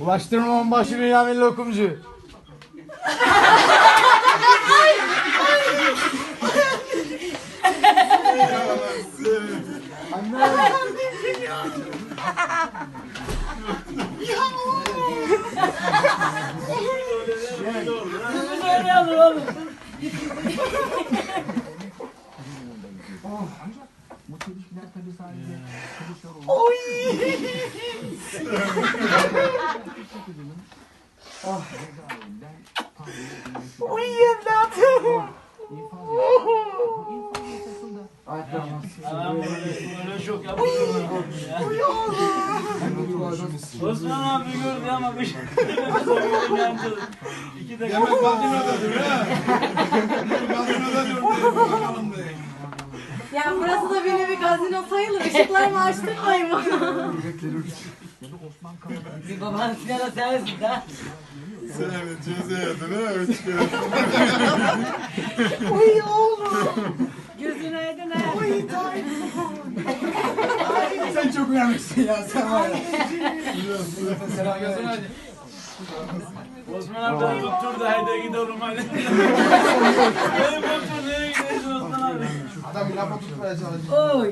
Ulaştırma onbaşı Bünyamin Lokumcu. Böyle olur oğlum. Anam böyle böyle şok yapıyor. Osman abi gördü ama bir şey. İki dakika. Demek kadroda dur ha. Kadroda dur. Burası da bir nevi gazino sayılır. Işıklarımı açtırmayın bana. Bir baban sigara sensin ha. Sen evet ceza yedin ha. Üç kere. Gözün aydın ha. Sen çok uyanıksın ya sen var ya. Selam gözün Osman abi beni tutturdu haydi gidelim hadi. ওই